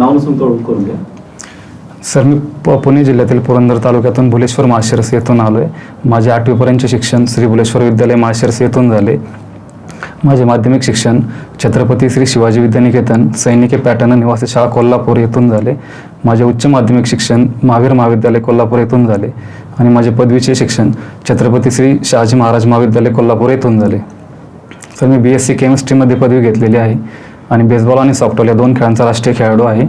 नाव नसून करून घ्या. सर मी प पुणे जिल्ह्यातील पुरंदर तालुक्यातून भुलेश्वर माशेरस येथून आलो आहे माझे आठवीपर्यंतचे शिक्षण श्री भुलेश्वर विद्यालय माशेरस येथून झाले. माझे माध्यमिक शिक्षण छत्रपती श्री शिवाजी विद्यानिकेतन सैनिकी पॅटर्न निवासी शाळा कोल्हापूर येथून झाले. माझे उच्च माध्यमिक शिक्षण महावीर महाविद्यालय कोल्हापूर येथून झाले. आणि माझे पदवीचे शिक्षण छत्रपती श्री शहाजी महाराज महाविद्यालय कोल्हापूर येथून झाले. सर मी बी एस सी केमिस्ट्रीमध्ये पदवी घेतलेली आहे. आणि बेसबॉल आणि सॉफ्टबॉल या दोन खेळांचा राष्ट्रीय खेळाडू आहे.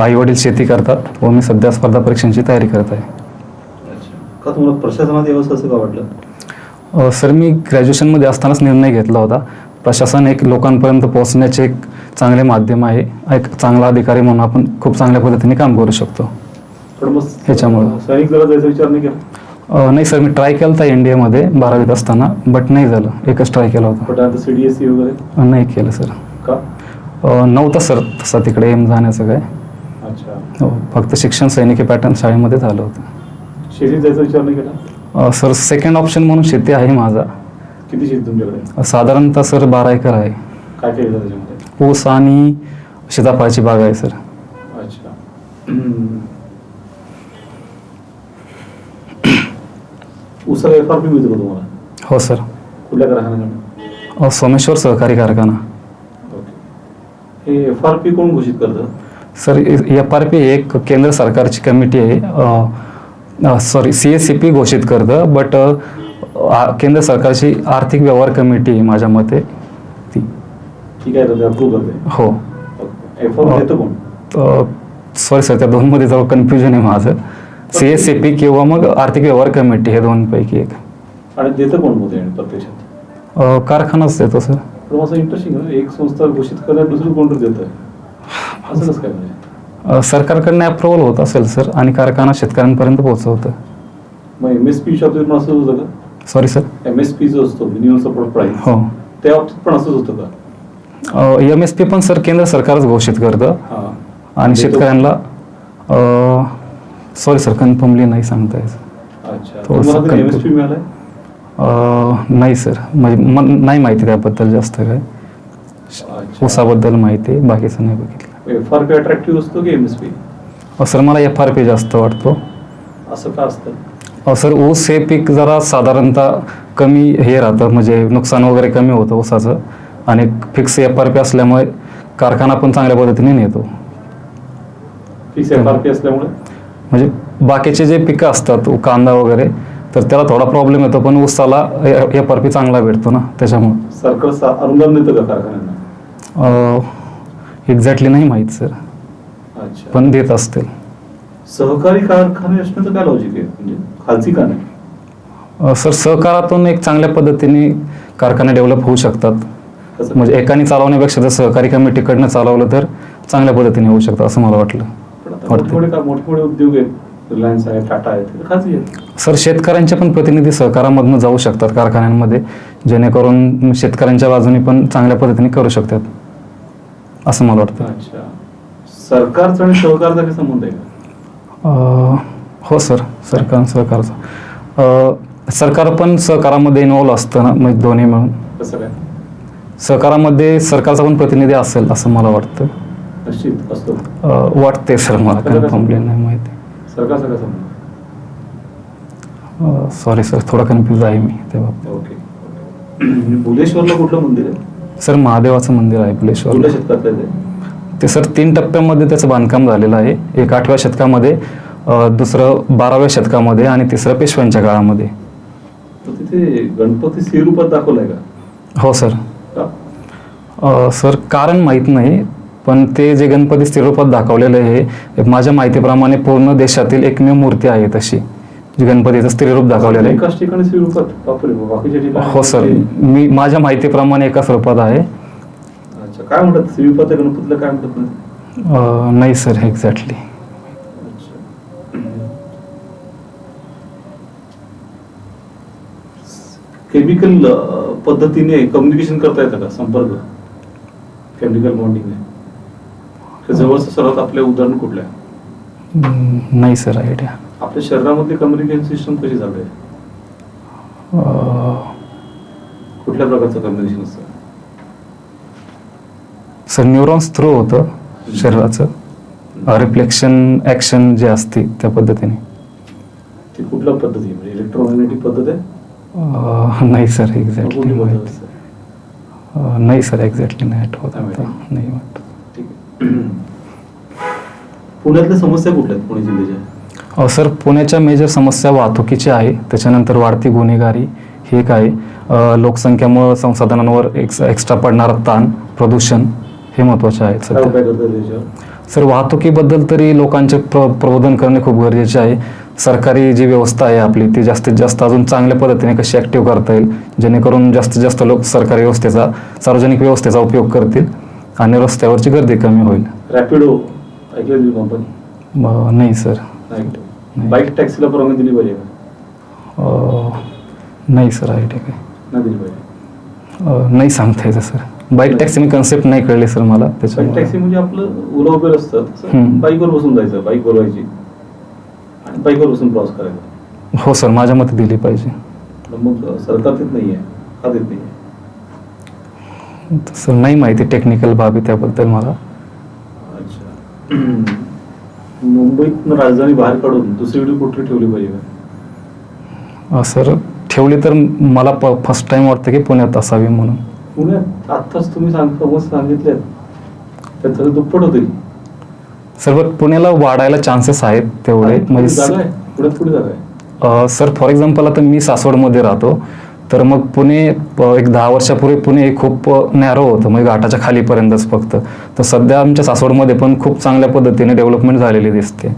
आई वडील शेती करतात व मी सध्या स्पर्धा परीक्षांची तयारी करत आहे. अच्छा. का तुम्हाला प्रशासनात यावंसं असं का वाटलं? सर मी ग्रॅज्युएशनमध्ये असतानाच निर्णय घेतला होता. प्रशासन एक लोकांपर्यंत पोहोचण्याचे एक चांगले माध्यम आहे. एक चांगला अधिकारी म्हणून आपण खूप चांगल्या पद्धतीने काम करू शकतो. ह्याच्यामुळं. नाही सर मी ट्राय केला होता एमध्ये बारावीत असताना बट नाही झालं. एकच ट्राय केला होता. नाही केलं सर. का? नव्हतं सर तसं तिकडे एम जाण्याचं काय. अच्छा. हो फक्त शिक्षण सैनिकी पॅटर्न शाळेमध्ये झालं होतं. शेतीत जायचा विचार नाही केला? अ, सर सेकंड ऑप्शन म्हणून शेती आहे माझा. किती शेती तुमच्याकडे? साधारणतः सर बारा एकर आहे. काय त्याच्यामध्ये? ऊस आणि सीताफळाची बाग आहे सर. अच्छा. हम्म. उसाला एफ आर पी मिळतो का तुम्हाला? हो सर. कुठल्या सोमेश्वर सहकारी कारखाना. हे एफ आर पी कोण घोषित करतं? सर एफ आर पी एक केंद्र सरकारची कमिटी आहे. Sorry C S C P घोषित करतं बट केंद्र सरकारची आर्थिक व्यवहार कमिटी आहे माझ्या मते. ती. ठीक आहे तर अप्रूव्ह करते. हो. एफ आर देतं कोण? सॉरी सर त्या दोनमध्ये जवळ कन्फ्युजन आहे माझं. सी एस सी पी किंवा मग आर्थिक व्यवहार कमिटी हे दोनपैकी एक. आणि देतं कोण प्रत्यक्षात? कारखानाच देतो सर. पण असं इंटरेस्टिंग आहे. एक संस्था घोषित करतात दुसरं कोणतरी देतं असं कसं काय म्हणजे? सरकारकडनं अप्रुव्हल होत असेल सर आणि कारखाना शेतकऱ्यांपर्यंत पोहोचवतं मग एम एस पी पण असंच होतं का? Sorry sir M S P जो असतो मिनिमम सपोर्ट प्राईस हो. त्या बाबतीत पण असंच होतं का? एम एस पी पण सर केंद्र सरकारच घोषित करतं. आणि. शेतकऱ्यांना सॉरी सर कन्फर्मली नाही सांगता येत. अच्छा. नाही सर. म्हणजे मन नाही माहिती त्याबद्दल जास्त काय. ऊसाबद्दल माहिती आहे. बाकीचं नाही बघितलं. एफ आर पी अट्रॅक्टिव्ह असतो की एम एस पी अ, सर मला एफ आर पी जास्त वाटतो. असं का असतं? अ, सर ऊस हे पीक जरा साधारणतः कमी हे राहतं. म्हणजे नुकसान वगैरे कमी होतं ऊसाचं. आणि फिक्स एफ आर पी असल्यामुळे कारखाना पण चांगल्या पद्धतीने नेतो. फिक्स एफ आर पी असल्यामुळे? म्हणजे बाकीचे जे पिकं असतात उ- कांदा वगैरे तर त्याला थोडा प्रॉब्लेम येतो पण ऊसाला एफ आर पी चांगला भेटतो ना त्याच्यामुळं. सरकार सा- अनुदान देतं का कारखान्यांना? एक्झॅक्टली नाही माहीत सर अच्छा. पण देत असतील. सहकारी कारखाने असण्याचं काय लॉजिक आहे? म्हणजे खालची का नाही? अ, सर सहकारातून एक चांगल्या पद्धतीने कारखाने डेव्हलप होऊ शकतात. कसं? म्हणजे एकाने चालवण्यापेक्षा जर सहकारी कमिटीकडनं चालवलं तर चांगल्या पद्धतीने होऊ शकतं असं मला वाटलं. पण आता वाटतं. मोठमोठे का मोठमोठे उद्योग आहेत? रिलायन्स आहे टाटा आहे ते आहेत. सर शेतकऱ्यांचे पण प्रतिनिधी सहकारामधनं जाऊ शकतात कारखान्यांमध्ये जेणेकरून शेतकऱ्यांच्या बाजूने पण चांगल्या पद्धतीने करू शकतात असं मला वाटतं. अच्छा. सरकारचा आणि सहकारचा काही संबंध आहे का? अ, हो सर सरकार सहकारचं. अ, सरकार पण सहकारामध्ये इन्वॉल्व असतं ना म्हणजे दोन्ही मिळून. कसं काय? सहकारामध्ये सरकारचा पण प्रतिनिधी असेल असं मला वाटतं. निश्चित असतो. अ, वाटते सर मला सरकारचा- नाही माहिती. काय संबंध सॉरी सर थोडा कन्फ्यूज आहे मी त्या बाबतीत ओके. भुलेश्वरला कुठलं मंदिर आहे? सर महादेवाचं मंदिर आहे भुलेश्वर शतकातलं आहे ते? सर तीन टप्प्यामध्ये त्याचं बांधकाम झालेलं आहे. एक आठव्या शतकामध्ये दुसरं बाराव्या शतकामध्ये आणि तिसरं पेशव्यांच्या काळामध्ये. तिथे गणपती दाखवलाय का? हो सर. अ, सर कारण माहीत नाही. पण ते जे गणपती स्त्रीरूपात दाखवलेलं आहे एक माझ्या माहितीप्रमाणे पूर्ण देशातील एकमेव मूर्ती आहे तशी जी गणपतीचं स्त्रीरूप दाखवलेलं आहे. हो सर मी माझ्या माहितीप्रमाणे एकाच रूपात आहे. अच्छा काय म्हणतात? गणपतीला काय म्हणतात नाही सर एक्झॅक्टली केमिकल पद्धतीने कम्युनिकेशन करता येतं का संपर्क? केमिकल बॉन्डिंगने जवळचं सर्वात आपले उदाहरण कुठलं आहे? नाही सर आयडिया आपल्या शरीरामधली कम्युनिकेशन सिस्टम कशी चालू आहे? कुठल्या प्रकारचं कम्युनिकेशन असतं? सर न्यूरॉन्स थ्रू होतं शरीराचं. रिफ्लेक्शन ॲक्शन जे असते त्या पद्धतीने. ती कुठल्या पद्धती? म्हणजे इलेक्ट्रोमॅग्नेटिक पद्धत आहे? अं, नाही सर एक्झॅक्टली कुठली नाही. पद्धत असते? अं, नाही सर एक्झॅक्टली नाही आठवत नाही आता माहिती. नाही वाटत पुण्यातल्या समस्या कुठल्या आहेत पुणे जिल्ह्याच्या? अ, सर पुण्याच्या मेजर समस्या वाहतुकीची आहे. त्याच्यानंतर वाढती गुन्हेगारी हे एक आहे. अ, लोकसंख्येमुळं संसाधनांवर एक्स एक्स्ट्रा पडणारा ताण प्रदूषण हे महत्त्वाचे आहेत काय सध्या उपाय करतात त्याच्यावर सर वाहतुकीबद्दल तरी लोकांचे प्र प्रबोधन करणे खूप गरजेचे आहे. सरकारी जी व्यवस्था आहे आपली ती जास्तीत जास्त अजून चांगल्या पद्धतीने कशी ॲक्टिव्ह करता येईल? जेणेकरून जास्तीत जास्त लोक सरकारी व्यवस्थेचा सार्वजनिक व्यवस्थेचा उपयोग करतील. आणि रस्त्यावरची गर्दी कमी होईल. रॅपिडो ऐकलं कंपनी नाही सर. बाईक टॅक्सीला परवानगी दिली पाहिजे का? नाही सर आयडिया काय नाही दिली पाहिजे. नाही सांगता येतं सर. बाईक टॅक्सी मी कन्सेप्ट नाही कळली सर मला. त्याच्यामुळे. टॅक्सी म्हणजे आपलं ओला उबेर असतं तसं हम्म. बाईकवर बसून जायचं बाईक बोलवायची आणि बाईकवर बसून प्रवास करायचा. हो सर माझ्या मते दिली पाहिजे. मग सरकार देत नाही आहे का देत नाही सर नाही माहिती टेक्निकल बाबी त्याबद्दल मला. अच्छा. मुंबईतनं राजधानी बाहेर काढून दुसरीकडे कुठे ठेवली पाहिजे? सर ठेवली तर मला फर्स्ट टाइम वाटतं की पुण्यात असावी म्हणून. पुण्यात आत्ताच तुम्ही सांग समज सांगितल्यात त्याचं दुप्पट होतील. सर बट पुण्याला वाढायला चान्सेस आहेत तेवढे. म्हणजे सर फॉर एक्झाम्पल आता मी सासवडमध्ये राहतो. तर मग पुणे एक दहा वर्षापूर्वी पुणे हे खूप नॅरो होतं. म्हणजे घाटाच्या खालीपर्यंतच फक्त. तर सध्या आमच्या सासवडमध्ये पण खूप चांगल्या पद्धतीने डेव्हलपमेंट झालेली दिसते.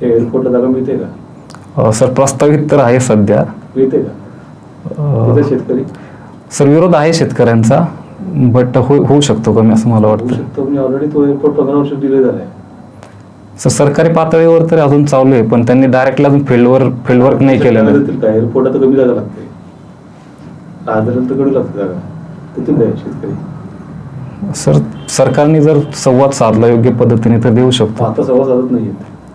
ते एअरपोर्टला जागा मिळते का? सर प्रस्तावित तर आहे सध्या. मिळते का? शेतकरी? सर विरोध आहे शेतकऱ्यांचा बट हो होऊ शकतो कमी असं मला वाटतं. शकतो. म्हणजे ऑलरेडी तो एअरपोर्ट पंधरा वर्ष डिले झालाय. सर सरकारी पातळीवर तरी अजून चालू आहे पण त्यांनी डायरेक्टली अजून फील्डवर फील्ड वर्क नाही केलेलं आहे. देतील का एअरपोर्टात तर कमी जागा लागते राजधानीला तर कमी लागते जागा शेतकरी. सर सरकारने जर संवाद साधला योग्य पद्धतीने तर देऊ शकतो. आता सव्वा साधत नाही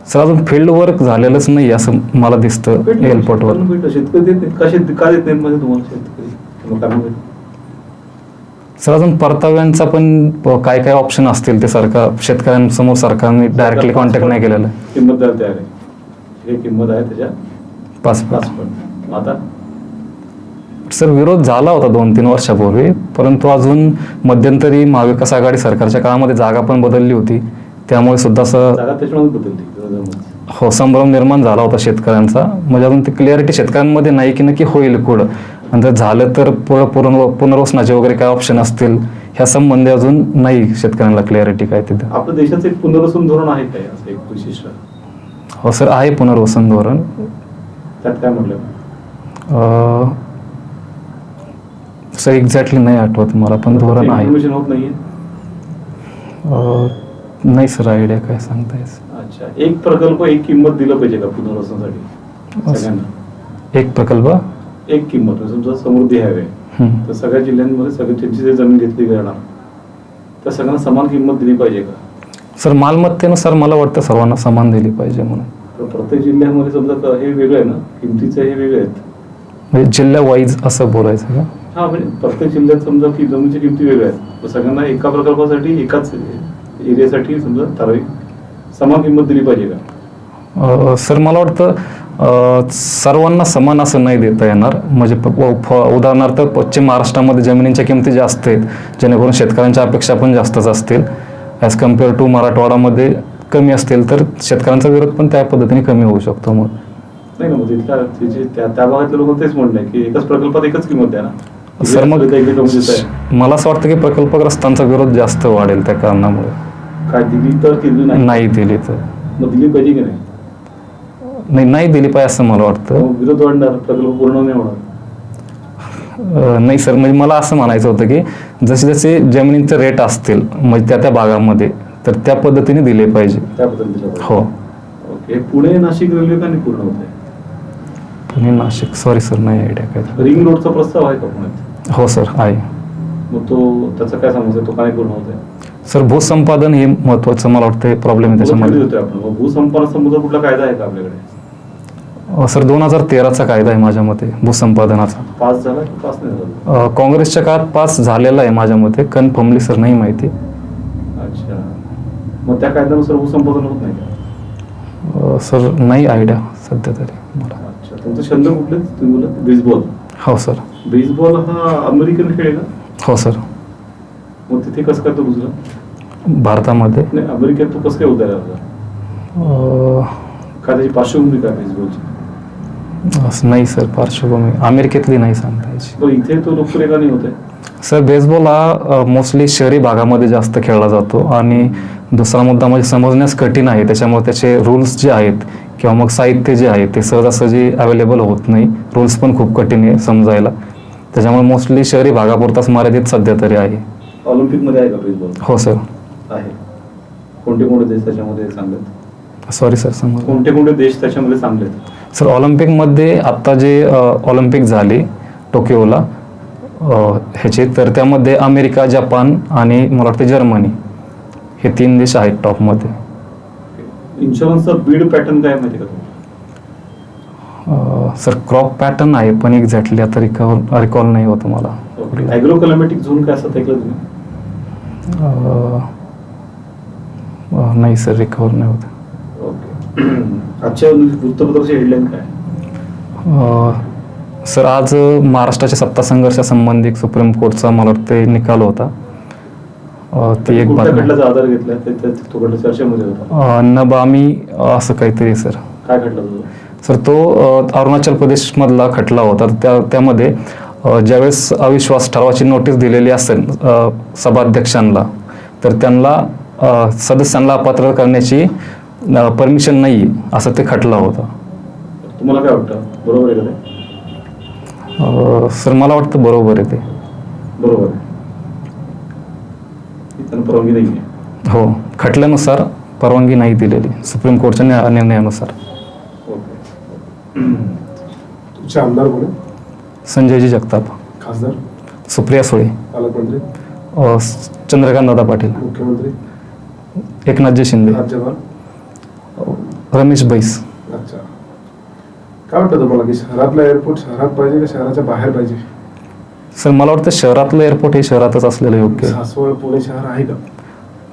सर अजून फील्ड वर्क झालेलंच नाही असं मला दिसतं एअरपोर्टवर शेतकरी देत का शेत का देत नाहीत म्हणजे तुम्हाला शेतकरी? सर अजून परताव्यांचा पण काय काय ऑप्शन असतील ते सरकार शेतकऱ्यांसमोर सरकारने डायरेक्टली कॉन्टॅक्ट नाही केलेलं? किंमत तयार आहे हे किंमत आहे त्याच्या पाच पाच आता? सर विरोध झाला होता दोन तीन वर्षापूर्वी परंतु अजून मध्यंतरी महाविकास आघाडी सरकारच्या काळामध्ये जागा पण बदलली होती. त्यामुळे सुद्धा असं विरोधामध्ये. हो संभ्रम निर्माण झाला होता शेतकऱ्यांचा. म्हणजे अजून ती क्लिअरिटी शेतकऱ्यांमध्ये नाही की नक्की होईल कुठं आणि जर झालं तर पुनर्व पुनर्वसनाचे वगैरे काय ऑप्शन असतील? ह्या संबंधी अजून नाही शेतकऱ्यांना क्लिअरिटी काय तिथं. आपल्या देशाचं एक पुनर्वसन धोरण आहे काय असं एक विशिष्ट हो सर आहे पुनर्वसन धोरण. त्यात काय म्हटलं? सर एक्झॅक्टली नाही आठवत मला पण धोरण आहे. होत नाहीये? नाही सर आयडिया काय सांगता अच्छा एक प्रकल्प एक किंमत दिलं पाहिजे का पुनर्वसनासाठी? एक प्रकल्प? एक किंमत समजा समृद्धी हायवे. हम्म. तर सगळ्या जिल्ह्यांमध्ये सगळी त्यांची जे जमीन घेतली जाणार. त्या सगळ्यांना समान किंमत दिली पाहिजे का? सर मालमत्तेनुसार मला वाटतं सर्वांना समान दिली पाहिजे म्हणून. तर प्रत्येक जिल्ह्यामध्ये समजा हे वेगळं आहे ना? किमतीचे हे वेगळे आहेत. म्हणजे जिल्ह्या वाईज असं बोलायचं का? हा म्हणजे प्रत्येक जिल्ह्यात समजा की जमिनीची किमती वेगळ्या आहेत. तर सगळ्यांना एका प्रकल्पासाठी एकाच एरियासाठी समजा ठराविक समान किंमत दिली पाहिजे का? सर मला वाटतं सर्वांना समान असं नाही देता येणार. म्हणजे उदाहरणार्थ पश्चिम महाराष्ट्रामध्ये जमिनीच्या किमती जास्त आहेत जेणेकरून शेतकऱ्यांच्या अपेक्षा पण जास्तच असतील. ॲज कंपेअर टू मराठवाडामध्ये कमी असतील तर शेतकऱ्यांचा विरोध पण त्या पद्धतीने कमी होऊ शकतो मग. नाही ना तिचे त्या भागातल्या लोक तेच म्हणणं की एकाच प्रकल्पात एकच किंमत द्या ना. सर मग. मला असं वाटतं की प्रकल्पग्रस्तांचा विरोध जास्त वाढेल त्या कारणामुळे. काय दिली तर दिली नाही. नाही दिली तर. मग दिली पाहिजे की नाही नाही नाही दिली पाहिजे असं मला वाटतं. विरोध वाढणार प्रकल्प पूर्ण नाही होणार. नाही सर म्हणजे मला असं म्हणायचं होतं की जसे जसे जमिनीचे रेट असतील म्हणजे त्या त्या भागामध्ये तर त्या पद्धतीने दिले पाहिजे. त्या पद्धतीने हो. ओके पुणे नाशिक रेल्वे का नाही पूर्ण होत पुणे नाशिक. सॉरी सर नाही आयडिया काय रिंग रोडचा प्रस्ताव आहे का पुण्यात? हो सर आहे. मग तो त्याचा काय आहे? तो काय पूर्ण होत आहे? सर भूसंपादन हे महत्वाचं मला वाटतं प्रॉब्लेम आहे त्याच्यामध्ये. भूसंपादनाचा मुद्दा कुठला कायदा आहे का आपल्याकडे? सर दोन हजार तेराचा कायदा आहे माझ्या मते भूसंपादनाचा. पास झाला की पास नाही झाला? अ, काँग्रेसच्या काळात पास झालेला आहे माझ्या मते कन्फर्मली सर नाही माहिती. का? सर नाही आयडिया सध्या तरी मला. छंद कुठले? बेसबॉल हो सर. बेसबॉल हा अमेरिकन खेळ का हो सर. मग तिथे कसं काय तो रुजला? भारतामध्ये. अमेरिकेत तो कसं काय अ, काय त्याची पार्श्वभूमी काय बेसबॉलची असं नाही सर पार्श्वभूमी. अमेरिकेतली नाही सांगता यायची तो इथे तो नाही होत. आहे सर बेसबॉल हा मोस्टली शहरी भागामध्ये जास्त खेळला जातो आणि दुसरा मुद्दा म्हणजे समजण्यास कठीण आहे. त्याच्यामुळे त्याचे रूल्स जे आहेत किंवा मग साहित्य जे आहे ते सहजासहजी अवेलेबल होत नाही. रूल्स पण खूप कठीण आहे समजायला. त्याच्यामुळे मोस्टली शहरी भागापुरताच मर्यादित सध्या तरी आहे. ऑलिम्पिकमध्ये आहे का बेसबॉल हो सर. आहे. कोणते कोणते देश त्याच्यामध्ये चांगले आहेत? सॉरी सर समज कोणते कोणते देश त्याच्यामध्ये चांगले आहेत? सर ऑलिम्पिकमध्ये आत्ता जे ऑलिम्पिक झाली टोकियोला ह्याचे तर त्यामध्ये अमेरिका जपान आणि मला वाटतं जर्मनी हे तीन देश आहेत टॉपमध्ये. इन्शुरन्सचा बीड पॅटर्न काय माहिती का सर क्रॉप पॅटर्न आहे पण एक्झॅक्टली आता रिकॉल रिकॉल नाही होतं मला. ॲग्रो झोन काय असं ऐकलं तुम्ही? नाही सर रिकवर नाही होत. आजच्या वृत्तपत्राची हेडलाईन काय? अ, सर आज महाराष्ट्राच्या सत्ता संघर्षासंबंधी सुप्रीम कोर्टचा मला वाटतं निकाल होता. ती एक आधार घेतला? नबामी असं काहीतरी सर. काय खटला सर तो अरुणाचल प्रदेशमधला खटला होता. त्या त्यामध्ये ज्यावेळेस अविश्वास ठरावाची नोटीस दिलेली असेल सभाध्यक्षांना तर त्यांना सदस्यांना अपात्र करण्याची परमिशन नाही असं ते खटला होता. तुम्हाला काय वाटतं? बरोबर आहे का ते? अ, सर मला वाटतं बरोबर आहे ते. बरोबर आहे. त्यांना परवानगी नाही आहे हो खटल्यानुसार परवानगी नाही दिलेली सुप्रीम कोर्टच्या न्या- निर्णयानुसार. ओके तुमचे आमदार कोण आहे? संजयजी जगताप. खासदार? सुप्रिया सुळे. पालकमंत्री? अ, चंद्रकांत दादा पाटील. मुख्यमंत्री? एकनाथजी शिंदे. राज्यपाल? रमेश बैस. अच्छा. काय वाटतं तुम्हाला की शहरातला एअरपोर्ट शहरात पाहिजे का शहराच्या बाहेर पाहिजे? सर मला वाटतं शहरातलं एअरपोर्ट हे शहरातच असलेलं योग्य. आहे. सासवड पुणे शहर आहे का?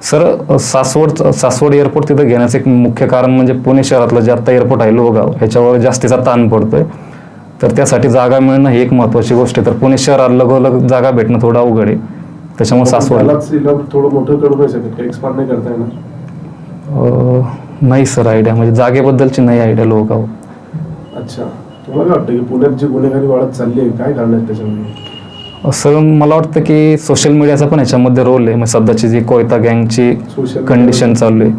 सर सासवड सासवड एअरपोर्ट तिथं घेण्याचं एक मुख्य कारण म्हणजे पुणे शहरातलं जे आत्ता एअरपोर्ट आहे लोहगाव ह्याच्यावर जास्तीचा ताण पडतोय. तर त्यासाठी जागा मिळणं ही एक महत्त्वाची गोष्ट आहे. तर पुणे शहरात लगोलग जागा भेटणं थोडं अवघड आहे. त्याच्यामुळे सासवड. त्यालाच थोडं मोठं करू नाही शकत एक्सपांड नाही करता येणार? अ, नाही सर आयडिया म्हणजे जागेबद्दलची नाही आयडिया लोहगाव अच्छा. तुम्हाला काय वाटतं की पुण्यात जी गुन्हेगारी वाढत चालली आहे काय कारण आहेत त्याच्यामध्ये? सर मला वाटतं की सोशल मीडियाचा पण ह्याच्यामध्ये रोल आहे. म्हणजे सध्याची जी कोयता गँगची Social कंडिशन चालू आहे.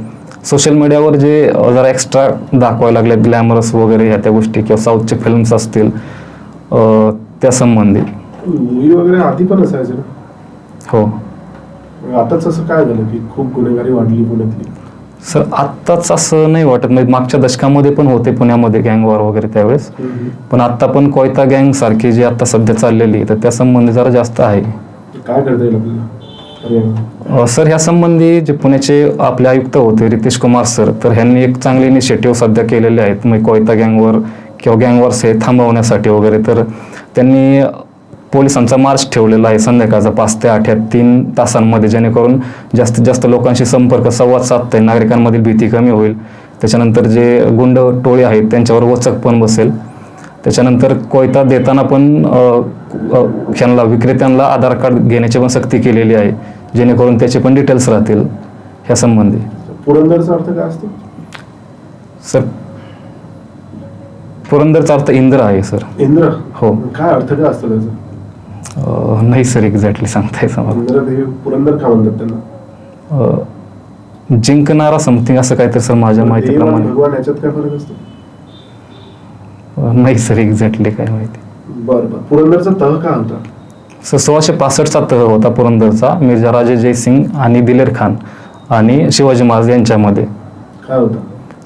सोशल मीडियावर जे अ, जरा एक्स्ट्रा दाखवायला लागले ग्लॅमरस वगैरे ह्या त्या गोष्टी किंवा साऊथचे फिल्म्स असतील अ, त्या संबंधी. मूवी वगैरे आधी पण असायचे ना? हो. मग आताच असं काय झालं की खूप गुन्हेगारी वाढली पुण्यातली? सर आत्ताच असं नाही वाटत. म्हणजे मागच्या दशकामध्ये पण होते पुण्यामध्ये गँग वॉर वगैरे त्यावेळेस. पण आत्ता पण कोयता गँग सारखी जी आता सध्या चाललेली तर त्या संबंधी जरा जास्त आहे. काय करता येईल आपल्याला? पर्यावरण अ, सर ह्या संबंधी जे पुण्याचे आपले आयुक्त होते रितेश कुमार सर तर ह्यांनी एक चांगले इनिशिएटिव्ह सध्या केलेले आहेत. म्हणजे कोयता गँगवर किंवा गँगवॉर्स हे थांबवण्यासाठी वगैरे. तर त्यांनी पोलिसांचा मार्च ठेवलेला आहे. संध्याकाळचा पाच ते आठ या तीन तासांमध्ये जेणेकरून जास्तीत जास्त लोकांशी संपर्क संवाद साधता येईल. नागरिकांमधील भीती कमी होईल. त्याच्यानंतर जे गुंड टोळी आहेत त्यांच्यावर वचक पण बसेल. त्याच्यानंतर कोयता देताना पण ह्यांना विक्रेत्यांना आधार कार्ड घेण्याची पण सक्ती केलेली आहे. जेणेकरून त्याचे पण डिटेल्स राहतील ह्या संबंधी पुरंदरचा अर्थ काय असतो? सर पुरंदरचा अर्थ इंद्र आहे सर. इंद्र? हो. काय अर्थ काय असतो त्याचा? नाही सर एक्झॅक्टली सांगता येतं मला पुरंदर का म्हणतात त्यांना. अ, जिंकणारा समथिंग असं काहीतरी सर माझ्या माहितीप्रमाणे. काय नाही सर एक्झॅक्टली काय माहिती. बरं बरं. पुरंदरचा तह का होता? सर सोळाशे पासष्टचा तह होता पुरंदरचा. मिर्झा राजे जयसिंग आणि दिलेर खान आणि शिवाजी महाराज यांच्यामध्ये. काय होता?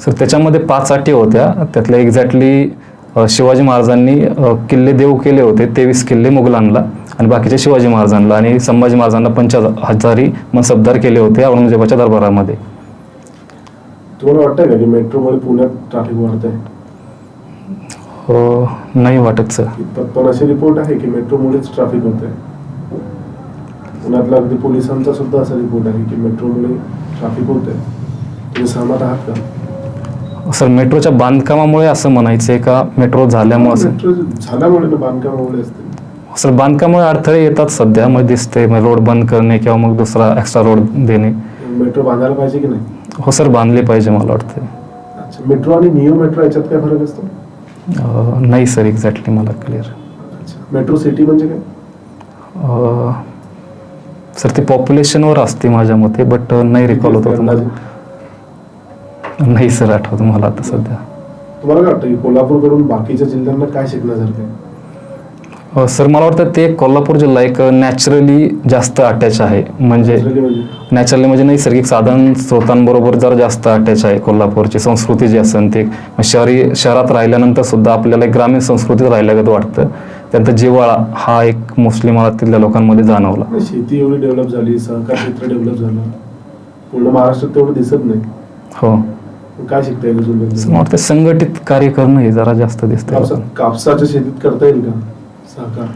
सर त्याच्यामध्ये पाच अटी होत्या. त्यातल्या एक्झॅक्टली शिवाजी महाराजांनी किल्ले देऊ केले होते. तेवीस किल्ले मुघलांना आणि बाकीचे शिवाजी महाराजांना आणि संभाजी महाराजांना पंचा हजारी मनसबदार केले होते औरंगजेबाच्या दरबारामध्ये. तुम्हाला वाटतंय का की मेट्रोमुळे पुण्यात ट्रॅफिक वाढतंय? हो नाही वाटत सर पण असे रिपोर्ट आहे की मेट्रोमुळेच ट्रॅफिक होत आहे पुण्यातला अगदी पोलिसांचा सुद्धा असा रिपोर्ट आहे की मेट्रोमुळे ट्रॅफिक होत आहे तुम्ही सहमत आहात का? सर मेट्रोच्या बांधकामामुळे असं म्हणायचं आहे का? मेट्रो झाल्यामुळे असं? मेट्रो झाल्यामुळे ना बांधकामामुळे असते. सर बांधकामामुळे अडथळे येतात सध्या मग दिसते मग रोड बंद करणे किंवा मग दुसरा एक्स्ट्रा रोड देणे. मेट्रो बांधायला पाहिजे की नाही? हो सर बांधले पाहिजे मला वाटतं अच्छा मेट्रो आणि नियो मेट्रो याच्यात काय फरक असतो? अं, नाही सर एक्झॅक्टली मला क्लिअर अच्छा मेट्रो सिटी म्हणजे काय? सर ती पॉप्युलेशनवर असते माझ्या मते बट नाही रिकॉल होत होतं अंदाजे? नाही सर आठवत मला आता सध्या. तुम्हाला काय वाटतं की कोल्हापूरकडून बाकीच्या जिल्ह्यांना काय शिकण्यासारखं आहे? अं, सर मला वाटतं ते कोल्हापूर जिल्हा एक नॅचरली जास्त अटॅच आहे. म्हणजे Naturally म्हणजे? नॅचरली म्हणजे नैसर्गिक साधन स्रोतांबरोबर जरा जास्त अटॅच आहे कोल्हापूरची संस्कृती जी असेल ती शहरी शहरात राहिल्यानंतर सुद्धा आपल्याला एक ग्रामीण संस्कृतीत राहिल्यागत वाटतं. त्यानंतर जिव्हाळा हा एक मोस्टली मला तिथल्या लोकांमध्ये जाणवला. नाही, शेती एवढी डेव्हलप झाली सहकार क्षेत्र डेव्हलप झालं. पूर्ण महाराष्ट्रात तेवढं दिसत नाही. हो. काय शिकता येईल अजून? मला वाटतं संघटित कार्य करणं हे जरा जास्त दिसतं कापसा- कापसाच्या शेतीत करता येईल का? सहकार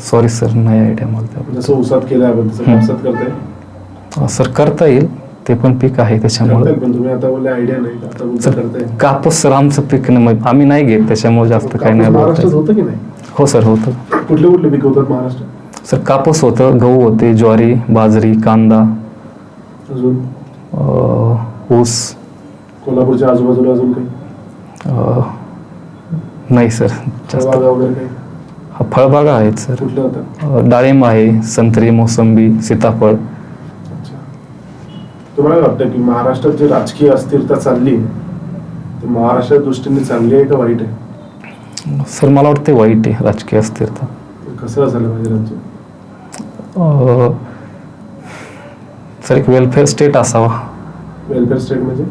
सॉरी सर नाही आयडिया मला. जसं ऊसात केलं आपण तसं हम्म. कापसात करता येईल सर करता येईल. ते पण पीक आहे करता त्याच्यामुळे. येईल पण तुम्ही आता बोलले आयडिया नाही. आता बोलता सर करता येईल कापूस सर आमचं पीक नाही आम्ही नाही घेत त्याच्यामुळे जास्त काही कापूस नाही महाराष्ट्रात येत. होतं की नाही? हो सर होतं. कुठले कुठले पिकवतात महाराष्ट्रात? सर कापूस होतं गहू होते ज्वारी बाजरी कांदा. अजून? अं, ऊस कोल्हापूरच्या आजूबाजूला अजून काही? नाही सर. जास्त. फळबागा वगैरे काही? हा, फळबागा आहेत सर. अं, डाळिंब आहे संत्री मोसंबी सीताफळ. अच्छा. तुम्हाला काय वाटतं की महाराष्ट्रात जी राजकीय अस्थिरता चालली आहे ती महाराष्ट्राच्या दृष्टीने चांगली आहे का वाईट आहे? सर मला वाटते वाईट आहे राजकीय अस्थिरता. कसं असायला पाहिजे राज्य? अं, सर एक वेलफेअर स्टेट असावा. वेलफेअर स्टेट म्हणजे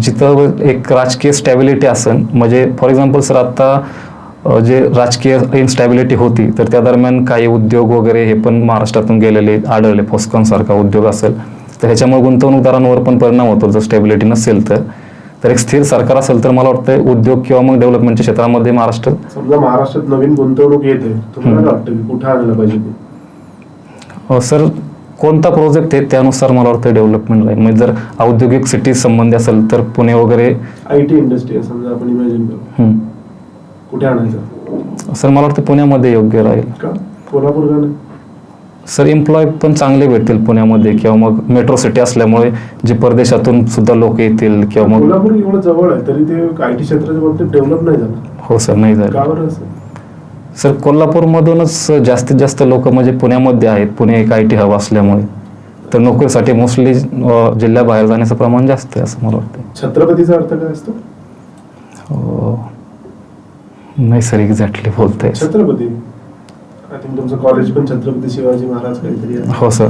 जिथं एक राजकीय स्टॅबिलिटी असेल म्हणजे फॉर एक्झाम्पल सर आता जे राजकीय इन्स्टॅबिलिटी होती तर त्या दरम्यान काही उद्योग वगैरे हे पण महाराष्ट्रातून गेलेले आढळले. फॉस्कॉनसारखा उद्योग असेल. तर ह्याच्यामुळे गुंतवणूकदारांवर पण परिणाम होतो. जर स्टॅबिलिटी नसेल तर. तर एक स्थिर सरकार असेल तर मला वाटतं उद्योग किंवा मग डेव्हलपमेंटच्या क्षेत्रामध्ये महाराष्ट्र समजा महाराष्ट्रात नवीन गुंतवणूक येते तुम्हाला. काय वाटतं? कुठे आणायला पाहिजे सर कोणता प्रोजेक्ट आहे त्यानुसार मला वाटतं डेव्हलपमेंट राहील? म्हणजे जर औद्योगिक सिटी संबंधी असेल तर पुणे वगैरे आय टी इंडस्ट्री समजा आपण इमॅजिन करू. कुठे आणायचं? सर मला वाटतं पुण्यामध्ये योग्य राहील. कोल्हापूर सर एम्प्लॉय पण चांगले भेटतील पुण्यामध्ये किंवा मग मेट्रो सिटी असल्यामुळे जे परदेशातून सुद्धा लोक येतील किंवा मग कोल्हापूर एवढं जवळ आहे तरी ते आय टी क्षेत्राच्या बाबतीत डेव्हलप नाही झालं. हो सर नाही झालं. सर कोल्हापूरमधूनच जास्तीत जास्त लोक म्हणजे पुण्यामध्ये आहेत. पुणे एक आय टी हब असल्यामुळे. तर नोकरीसाठी मोस्टली जिल्ह्याबाहेर जाण्याचं प्रमाण जास्त आहे असं मला वाटतं छत्रपतीचा अर्थ काय असतो? नाही सर एक्झॅक्टली बोलतंय. छत्रपती? तुमचं कॉलेज पण छत्रपती शिवाजी महाराज काहीतरी हो सर.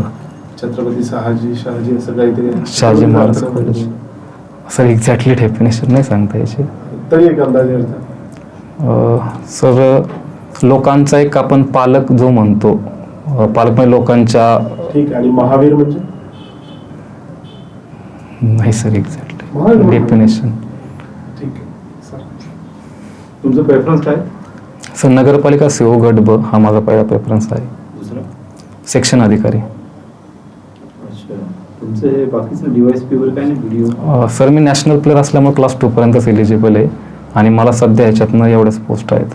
छत्रपती शहाजी शहाजी असं काहीतरी. Shahaji Maharaj college. Sir exactly definition नाही सांगता याची. तरी एक अंदाजे सर लोकांचा एक आपण पालक जो म्हणतो पालक म्हणजे लोकांच्या ठीक आणि महावीर म्हणजे? नाही सर एक्झॅक्टली म्हणजे? डेफिनेशन ठीक आहे सर. तुमचं प्रेफरन्स काय? सर नगरपालिका सीओ गट ब हा माझा पहिला प्रेफरन्स आहे. दुसरा? सेक्शन अधिकारी. अच्छा तुमचे बाकीचं डिवाइस पी वगैरे काय नाही व्हिडिओ अ, सर मी नॅशनल प्लेअर असल्यामुळे क्लास टूपर्यंतच एलिजिबल आहे. आणि मला सध्या ह्याच्यातनं एवढ्याच पोस्ट आहेत.